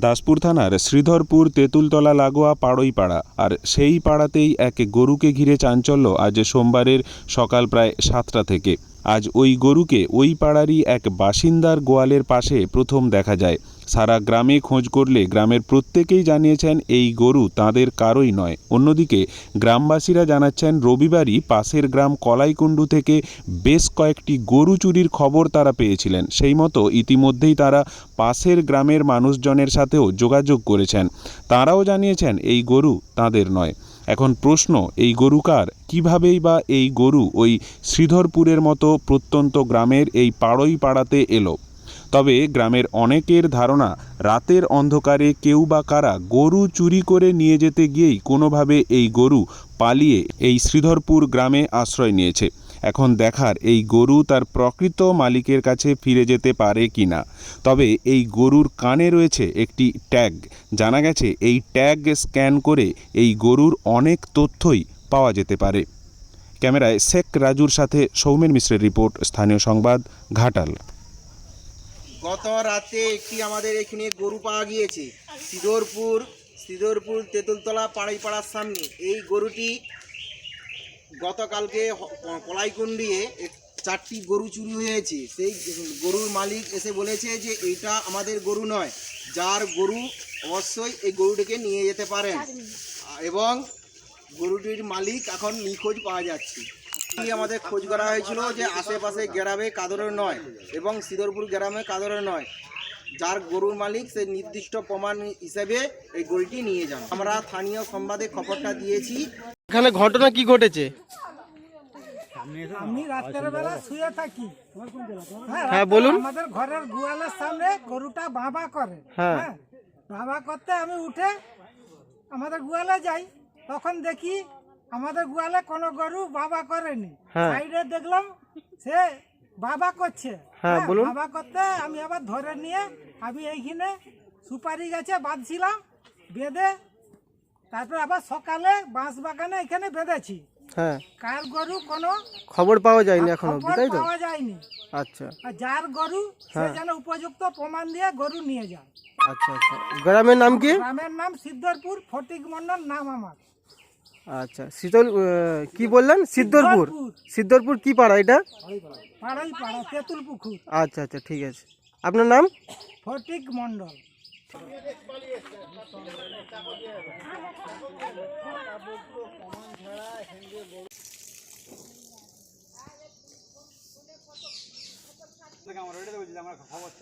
দাসপুর থানার শ্রীধরপুর তেঁতুলতলা লাগোয়া পাড়ইপাড়া আর সেই পাড়াতেই এক গরুকে ঘিরে চাঞ্চল্য আজ সোমবারের সকাল প্রায় সাতটা থেকে। আজ ওই গরুকে ওই পাড়ারই এক বাসিন্দার গোয়ালের পাশে প্রথম দেখা যায়। সারা গ্রামে খোঁজ করলে গ্রামের প্রত্যেকেই জানিয়েছেন এই গরু তাদের কারোই নয়। অন্যদিকে গ্রামবাসীরা জানাচ্ছেন, রবিবারই পাশের গ্রাম কলাইকুণ্ডু থেকে বেশ কয়েকটি গরু চুরির খবর তারা পেয়েছিলেন। সেই মতো ইতিমধ্যেই তারা পাশের গ্রামের মানুষজনের সাথেও যোগাযোগ করেছেন। তারাও জানিয়েছেন, এই গরু তাদের নয়। এখন প্রশ্ন, এই গরু কার? কীভাবেই বা এই গরু ওই শ্রীধরপুরের মতো প্রত্যন্ত গ্রামের এই পাড়ই পাড়াতে এলো? তবে গ্রামের অনেকের ধারণা, রাতের অন্ধকারে কেউ বা কারা গরু চুরি করে নিয়ে যেতে গিয়েই কোনোভাবে এই গরু পালিয়ে এই শ্রীধরপুর গ্রামে আশ্রয় নিয়েছে। এখন দেখার এই গরু তার প্রকৃত মালিকের কাছে ফিরে যেতে পারে কি না তবে এই গরুর কানে রয়েছে একটি ট্যাগ। জানা গেছে, এই ট্যাগ স্ক্যান করে এই গরুর অনেক তথ্যই পাওয়া যেতে পারে। ক্যামেরায় শেখ রাজুর সাথে সৌমেন মিশ্রের রিপোর্ট, স্থানীয় সংবাদ, ঘাটাল। গত রাতে একটি আমাদের এখানে গরু পাওয়া গিয়েছে সিদোরপুর সিদোরপুর তেঁতুলতলা পাড়াইপাড়ার সামনে। এই গরুটি গতকালকে কলাইকুণ্ডিয়ে এক- চারটি গরু চুরি হয়েছে। সেই গরুর মালিক এসে বলেছে যে এইটা আমাদের গরু নয় যার গরু অবশ্যই এই গরুটিকে নিয়ে যেতে পারেন। এবং গরুটির মালিক এখন নিখোঁজ পাওয়া যাচ্ছে। আমাদের খোঁজ করা হয়েছিল যে আশেপাশে গ্রামে কাদরের নয় এবং সিদরপুর গ্রামে কাদরের নয়। যার গরুর মালিক সে নির্দিষ্ট প্রমাণ হিসেবে এই গরুটি নিয়ে যান। আমরা স্থানীয় সংবাদে খবরটা দিয়েছি। এখানে ঘটনা কি ঘটেছে? আমি রাতের বেলা শুয়ে থাকি। হ্যাঁ, বলুন। আমাদের ঘরের গোয়ালের সামনে গরুটা বাবা করে। হ্যাঁ। হ্যাঁ বাবা করতে আমি উঠে আমাদের গোয়ালে যাই। তখন দেখি আমাদের গোয়ালে কোনো গরু বাবা করেনি। হ্যাঁ। সাইডে দেখলাম সে বাবা করছে। হ্যাঁ, বাবা করতে আমি আবার ধরে নিয়ে আমি এইখানে সুপারি গাছে বাঁধছিলাম বেঁধে তারপর আবার সকালে বাঁশ বাগানে এখানে বেঁধেছি। হ্যাঁ। কার গরু কোনো খবর পাওয়া যায়নি এখন অবধি খবর তাই তো? পাওয়া যায়নি। আচ্ছা। আর যার গরু সে হ্যাঁ। যেন উপযুক্ত প্রমাণ দিয়ে গরু নিয়ে যায়। আচ্ছা আচ্ছা। গ্রামের নাম কি? গ্রামের নাম সিদ্ধরপুর ফটিক মন্ডল নাম আমার। আচ্ছা শীতল আহ, কি বললেন? সিদ্ধরপুর। সিদ্ধরপুর। সিদ্ধরপুর কি পাড়া এটা? পাড়াই পাড়া তেঁতুল পুকুর আচ্ছা আচ্ছা ঠিক আছে। আপনার নাম? ফটিক মন্ডল আমার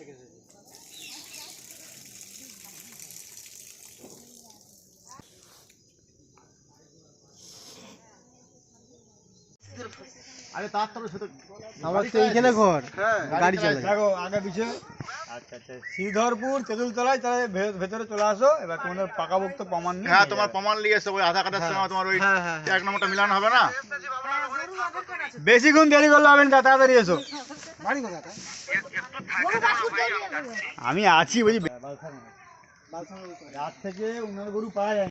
তো এইখানে ঘর। গাড়ি চলে। দেখো আগে পিছিয়ে আচ্ছা আচ্ছা। শ্রীধরপুর তেঁতুলতলায় তাহলে ভেতরে চলে আসো। এবার তোমাদের পাকাভুক্ত প্রমাণ নিয়ে হ্যাঁ তোমার প্রমাণ নিয়ে এসো ওই আধার কার্ডের সঙ্গে তোমার ওই হ্যাঁ হ্যাঁ এক নম্বরটা মিলানো হবে না? বেশিক্ষণ দেরি করলে হবে না তাড়াতাড়ি এসো। আমি আছি বুঝি রাত থেকে উনার গরু পাওয়া যায়